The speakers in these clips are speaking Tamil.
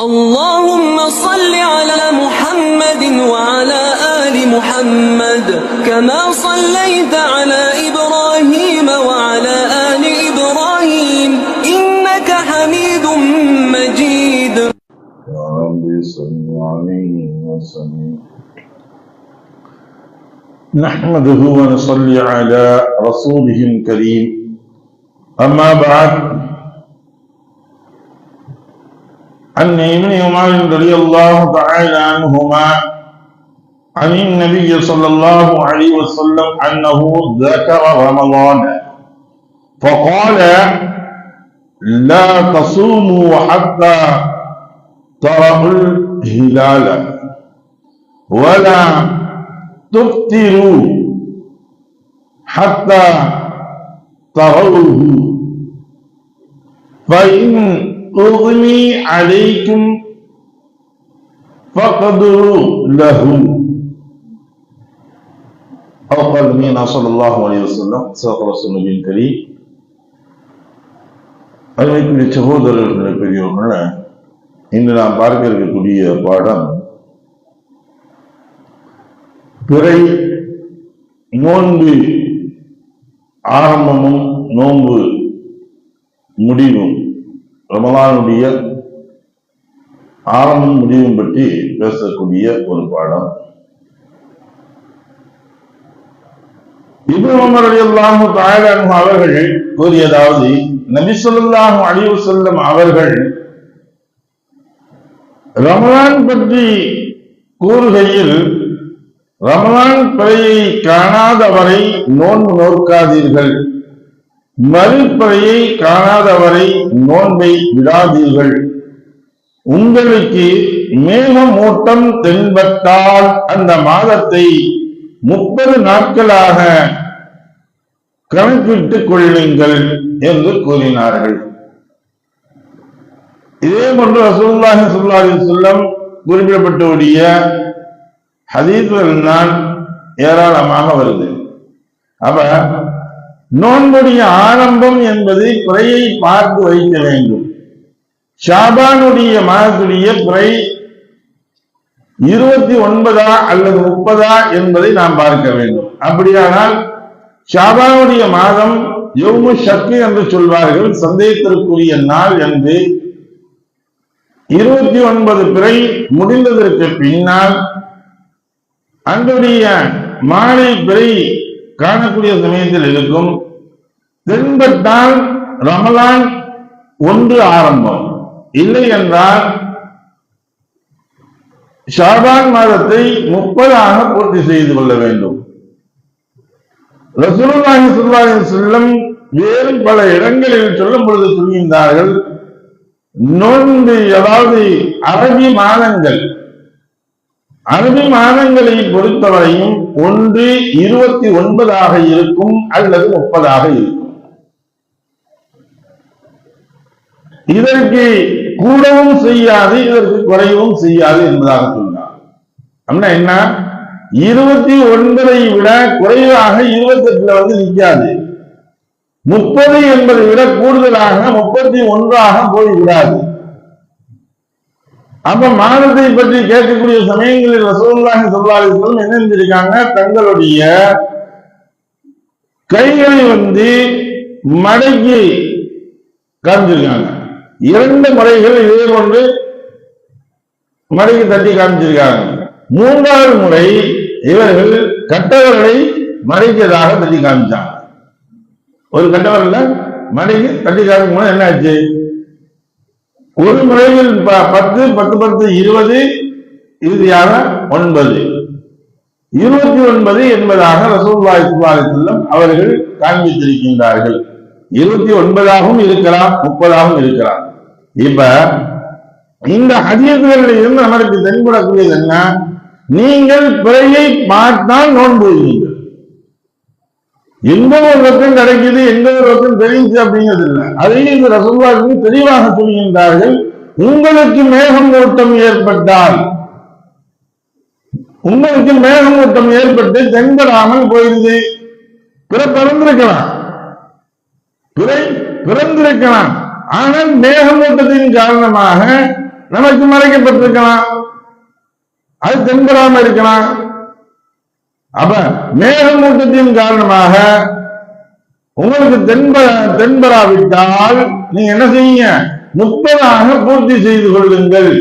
اللهم صل على محمد وعلى آل محمد كما صليت على إبراهيم وعلى آل إبراهيم إنك حميد مجيد. يا رب صل عليه وسلم نحمده ونصلي على رسوله الكريم. أما بعد عن ابن عمر رضي الله تعالى عنهما عن النبي صلى الله عليه وسلم أنه ذكر رمضان. فقال لا تصوموا حتى تروا الهلال ولا تفطروا حتى تروه فإن أغني عليكم فقدروا له أو قال نبينا صلى الله عليه وسلم صدق رسول النبي الكريم அருமைக்குரிய சகோதரர்களே பெரியவர்கள இன்று நாம் பார்க்க இருக்கக்கூடிய பாடம் பிறை நோன்பு ஆரம்பமும் நோன்பு முடிவும் ரமலானுடைய ஆரம்பம் முடிவும் பற்றி பேசக்கூடிய ஒரு பாடம். இப்னு உமர் அவர்கள் கூறியதாவது நபி அழிவு செல்லும் அவர்கள் ரமலான் பற்றி கூறுகையில் ரமலான் பிறையை காணாதவரை நோன்பு நோக்காதீர்கள் மறுபிறையை காணாதவரை நோன்பை விடாதீர்கள். உங்களுக்கு மேகமூட்டம் தென்பட்டால் அந்த மாதத்தை முப்பது நாட்களாக கணக்கிட்டுக் கொள்ளுங்கள் என்று கூறினார்கள். இதே போன்று ரசூலுல்லாஹி சுல்லாஹி சொல்லம் குறிப்பிடப்பட்டுடைய ஹதீஸ்கள் தான் ஏராளமாக வருது அப்ப நோன்புடைய ஆரம்பம் என்பது பிறையை பார்த்து வைக்க வேண்டும். ஷாபானுடைய மாதத்துடைய பிறை இருபத்தி ஒன்பதா அல்லது முப்பதா என்பதை நாம் பார்க்க வேண்டும். அப்படியானால் ஷாபானுடைய மாதம் எவ்வளவு சக்தி என்று சொல்வார்கள். சந்தேகத்திற்குரிய நாள் என்று இருபத்தி ஒன்பது பிறை முடிந்ததற்கு பின்னால் அன்றைய மாலை பிறை காணக்கூடிய சமயத்தில் இருக்கும். தென்பட்டால் ரமலான் ஒன்று ஆரம்பம். இல்லை என்றால் ஷாபான் மாதத்தை முப்பதாக பூர்த்தி செய்து கொள்ள வேண்டும். ரசூலுல்லாஹி சுல்லாஹி செல்லம் வேறு பல இடங்களில் சொல்லும் பொழுது சொல்கின்றார்கள் நோன்பு அதாவது அரபி மாதங்கள் அரபி மாதங்களை பொறுத்தவரையும் ஒன்று இருபத்தி ஒன்பதாக இருக்கும் அல்லது முப்பதாக இருக்கும். இதற்கு கூடவும் செய்யாது இதற்கு குறையவும் செய்யாது என்பதாக சொன்னார். அப்படின்னா என்ன? இருபத்தி ஒன்பதை விட குறைவாக இருபத்தி எட்டுல வந்து நிற்காது முப்பது என்பதை விட கூடுதலாக முப்பத்தி ஒன்றாக போய்விடாது அப்ப மானத்தை பற்றி கேட்கக்கூடிய சமயங்களில் ரசூலுல்லாஹி ஸல்லல்லாஹு என்ன செஞ்சிருக்காங்க? தங்களுடைய கைகளை வந்து மடக்கி காமிச்சிருக்காங்க. இரண்டு முறைகள் இதே போன்று மடக்கி தட்டி காமிச்சிருக்காங்க. மூன்றாவது முறை இவர்கள் கட்டவர்களை மறைக்கிறதாக தட்டி காமிச்சாங்க. ஒரு கட்டவர்கள் மடக்கி தட்டி காமிக்கும் என்ன ஆச்சு? ஒரு முறையில் ப- பத்து பத்து பத்து இருபது இறுதியாக ஒன்பது. இருபத்தி ஒன்பது என்பதாக ரசூல்லாய் ஸல்லல்லாஹு அவர்கள் காண்பித்திருக்கின்றார்கள். இருபத்தி ஒன்பதாகவும் இருக்கலாம் முப்பதாகவும் இருக்கலாம். இப்ப இந்த ஹதீஸ்களில் நம்மளுக்கு நமக்கு தென்படக்கூடியது என்ன? நீங்கள் பிறையை பார்த்தால் நோன்பு எந்த ஒரு ரத்தம் கிடைக்குது எந்த ஒரு ரத்தம் தெரிஞ்சு அப்படிங்கிறது இல்லை அதையும் இந்த ரசூல்லாவுக்கு தெளிவாக சொல்கின்றார்கள். உங்களுக்கு மேகம் ஓட்டம் ஏற்பட்டால் உங்களுக்கு மேகம் ஓட்டம் ஏற்பட்டு தென்படாமல் போயிருது. பிற பிறந்திருக்கலாம். பிறை பிறந்திருக்கலாம். ஆனால் மேகமூட்டத்தின் காரணமாக நமக்கு மறைக்கப்பட்டிருக்கலாம். அது தென்படாமல் இருக்கலாம். அப்ப மேகமூட்டத்தின் காரணமாக உங்களுக்கு தென்ப தென்பராவிட்டால் நீங்க என்ன செய்யுங்க முப்பதாக பூர்த்தி செய்து கொள்ளுங்கள்.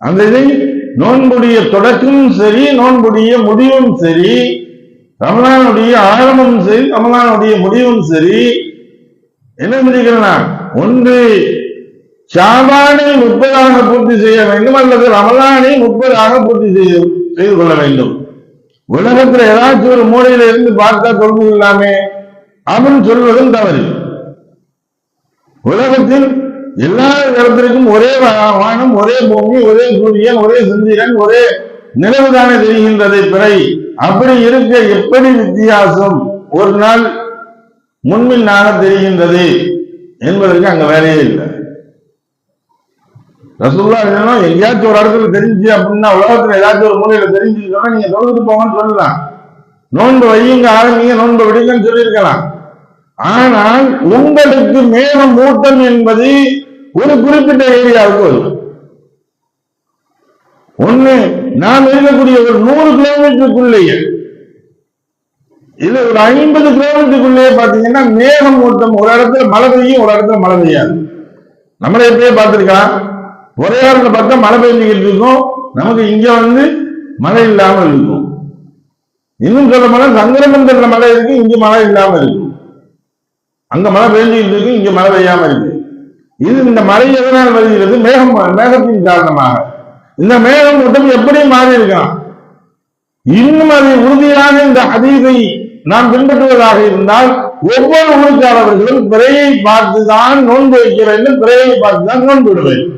அந்த இதை நோன்புடைய தொடக்கமும் சரி நோன்புடைய முடிவும் சரி ரமலானுடைய ஆரம்பமும் சரி ரமலானுடைய முடிவும் சரி என்ன செஞ்சுக்கிறேன் ஒன்று ஷாபானை முப்பதாக பூர்த்தி செய்ய வேண்டும் அல்லது ரமலானை முப்பதாக பூர்த்தி செய்ய செய்து கொள்ள வேண்டும். உலகத்துல ஏதாச்சும் ஒரு மூலையில இருந்து பார்த்தா தொழுது இல்லாமே அவன் சொல்வதும் தவறு. உலகத்தில் எல்லா இடத்திற்கும் ஒரே வானம் ஒரே பூமி ஒரே சூரியன் ஒரே சந்திரன் ஒரே நிலவுதானே தெரிகின்றது பிறை. அப்படி இருக்க எப்படி வித்தியாசம்? ஒரு நாள் முன்பின்னாக தெரிகின்றது என்பதற்கு அங்க வேலையே இல்லை. ரசூல்லா என்னன்னா எங்கேயாச்சும் ஒரு இடத்துல தெரிஞ்சு அப்படின்னா உலகத்துல ஏதாச்சும் ஒரு மூலையில தெரிஞ்சு சொன்னா நீங்க தொழுது போங்கன்னு சொல்லலாம். நோன்பு வையுங்க ஆரம்பிங்க நோன்பு விடுங்கன்னு சொல்லியிருக்கலாம். ஆனால் உங்களுக்கு மேகம் மூட்டம் என்பது ஒரு குறிப்பிட்ட ஏரியாவுக்கு வரும். ஒண்ணு நாம் இருக்கக்கூடிய ஒரு நூறு கிலோமீட்டருக்குள்ளேயே இது ஒரு ஐம்பது கிலோமீட்டருக்குள்ளேயே பாத்தீங்கன்னா மேகம் மூட்டம் ஒரு இடத்துல மழை பெய்யும் ஒரு இடத்துல மழை பெய்யாது. நம்மளே எப்பயே பார்த்திருக்கலாம்? ஒரே பக்கம் பார்த்தா மழை பெஞ்சுக்கிட்டு இருக்கும். நமக்கு இங்க வந்து மழை இல்லாமல் இருக்கும். இன்னும் சொல்ல போனா சந்திரமண்டல மழை இருக்கு இங்க மழை இல்லாம இருக்கும் அங்க மழை பெஞ்சுக்கிட்டு இருக்கு இங்க மழை பெய்யாம இருக்கு. இது இந்த மழை எதனால் வருகிறது? மேகம் மேகத்தின் காரணமாக. இந்த மேகம் மட்டும் எப்படி மாறி இருக்கான்? இன்னும் அதை உறுதியாக இந்த அதீதை நாம் பின்பற்றுவதாக இருந்தால் ஒவ்வொரு ஊருக்காரர்களும் பிறையை பார்த்துதான் நோன்பு வைக்க வேண்டும் பிறையை பார்த்துதான் நோன்பு விட வேண்டும்.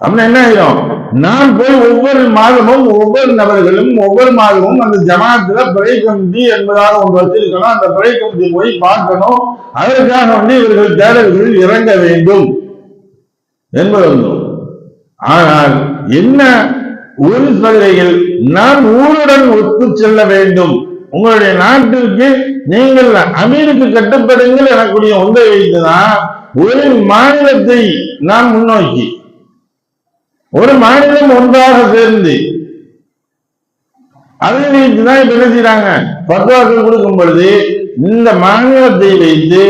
அப்படின்னா என்ன ஆயிரும்? நான் போய் ஒவ்வொரு மாதமும் ஒவ்வொரு நபர்களும் ஒவ்வொரு மாதமும் அந்த ஜமாத்துல பிறை கமிட்டி என்பதாக ஒன்று வச்சிருக்கணும். அந்த பிறை கமிட்டி போய் பார்க்கணும். அதற்காக வந்து இவர்கள் தேடல்களில் இறங்க வேண்டும் என்பது ஒன்று ஆனால் என்ன ஒரு சலுகைகள் நான் ஊருடன் ஒத்து செல்ல வேண்டும்? உங்களுடைய நாட்டிற்கு நீங்கள் அமீருக்கு கட்டுப்படுங்கள் எனக்கூடிய ஒன்றை வைத்துதான் ஒரு மாநிலத்தை நான் முன்னோக்கி ஒரு மாநிலம் ஒன்றாக சேர்ந்து அதை தான் இப்ப என்ன செய்யறாங்க பத்வாக்கள் கொடுக்கும் பொழுது இந்த மாநிலத்தை வைத்து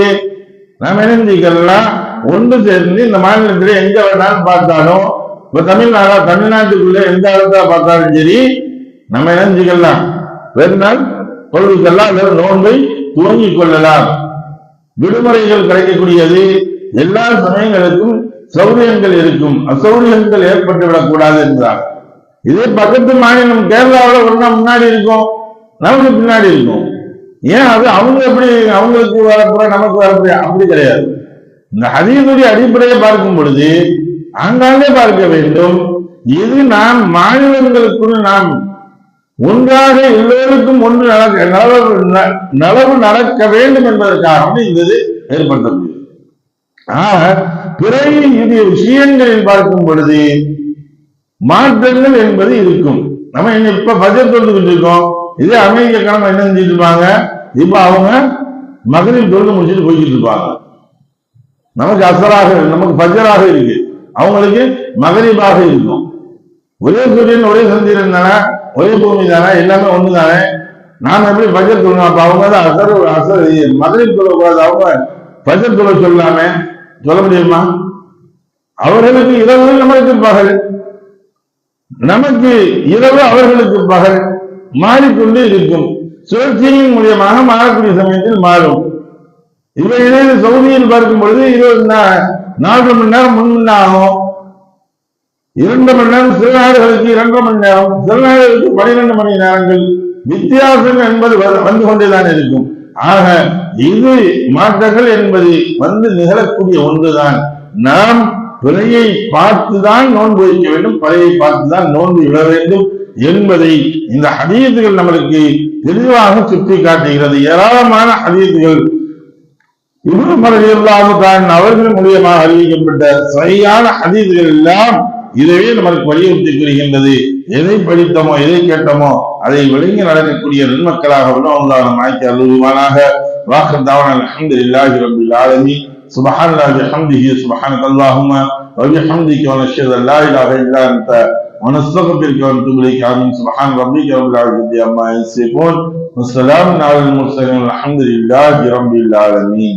நாம் என்ன ஒன்று சேர்ந்து இந்த மாநிலத்திலே எங்க வேணாலும் பார்த்தாலும் இப்ப தமிழ்நாடா தமிழ்நாட்டுக்குள்ள எந்த இடத்துல பார்த்தாலும் சரி நம்ம இணைஞ்சிக்கலாம் செஞ்சுக்கலாம் பெருநாள் பொழுதுக்கெல்லாம் அல்லது நோன்பை துவங்கிக் கொள்ளலாம். விடுமுறைகள் கிடைக்கக்கூடியது எல்லா சமயங்களுக்கும் சௌரியங்கள் இருக்கும். அசௌரியங்கள் ஏற்பட்டு விடக்கூடாது என்றார். இதே பக்கத்து மாநிலம் கேரளாவில் ஒரு முன்னாடி இருக்கும். நமக்கு பின்னாடி இருக்கும். ஏன் அது அவங்க எப்படி அவங்களுக்கு வரப்புற நமக்கு வரப்புற அப்படி கிடையாது. இந்த ஹதீதுடைய அடிப்படையை பார்க்கும் பொழுது ஆங்காங்கே பார்க்க வேண்டும். இது நாம் மாநிலங்களுக்குள் நாம் ஒன்றாக எல்லோருக்கும் ஒன்று நடக்க நலவு ந- நலவு நடக்க வேண்டும் என்பதற்காக இந்த இது ஏற்பட்டது ஆக பிற இது விஷயங்களில் பார்க்கும் பொழுது மாற்றங்கள் என்பது இருக்கும். நம்ம என்ன இப்ப பட்ஜெட் தொழுதுகிட்டு இருக்கோம் இதே அமெரிக்க கிழமை என்ன செஞ்சுட்டு இருப்பாங்க? இப்ப அவங்க மகளிர் தொழுது முடிச்சுட்டு போய்கிட்டு இருப்பாங்க. நமக்கு அசராக நமக்கு பஜராக இருக்கு. அவங்களுக்கு மகரீபாக இருக்கும். ஒரே சூரியன் ஒரே சந்திரன் தானே? ஒரே பூமி தானே? எல்லாமே ஒண்ணு தானே? நாம எப்படி பஜர் சொல்லணும் அப்ப அவங்க தான் அசர் அசர். மகளிர் சொல்லக்கூடாது அவங்க பஜர் சொல்ல சொல்லாமே சொல்ல முடியுமா? அவர்களுக்கு இரவு நமக்கு பகல். நமக்கு இரவு அவர்களுக்கு பகல். மாறிக்கொண்டு இருக்கும். சுழற்சியின் மூலியமாக மாறக்கூடிய சமயத்தில் மாறும். இவை இடையில சவுதியில் பார்க்கும் பொழுது இருபது நா- நாலு மணி நேரம் முன்ன ஆகும். இரண்டு மணி நேரம் சில நாடுகளுக்கு இரண்டரை மணி நேரம் சில நாடுகளுக்கு பனிரெண்டு மணி நேரங்கள். வித்தியாசம் என்பது வ- வந்து கொண்டேதான் இருக்கும். ஆக இது மாற்றங்கள் என்பது வந்து நிகழக்கூடிய ஒன்றுதான். நாம் பிறையை பார்த்துதான் நோன்பு வைக்க வேண்டும் பிறையை பார்த்துதான் நோன்பு விட வேண்டும் என்பதை இந்த ஹதீதுகள் நம்மளுக்கு தெளிவாக சுட்டி காட்டுகிறது ஏராளமான ஹதீதுகள் இப்னு மரலியல்லாஹு தான் அவர்கள் மூலியமாக அறிவிக்கப்பட்ட சரியான ஹதீதுகள் எல்லாம் இதுவே நமக்கு வலியுறுத்தி கூறுகின்றது. எதை படித்தோமோ எதை கேட்டோமோ அதை விளங்கி நடக்கக்கூடிய நன்மக்களாக உள்ளவங்களாக மாய்க்க அருள்வானாக வாக்கு தாவன அலமதுல்லாஹி ரபில் ஆலமி سبحان الله بحمده سبحانك اللهم وبحمدك ونشهد ان لا اله الا انت ونستغفرك ونتوب اليك امين سبحان ربك رب العزه عما يصفون والسلام على المرسلين والحمد لله رب العالمين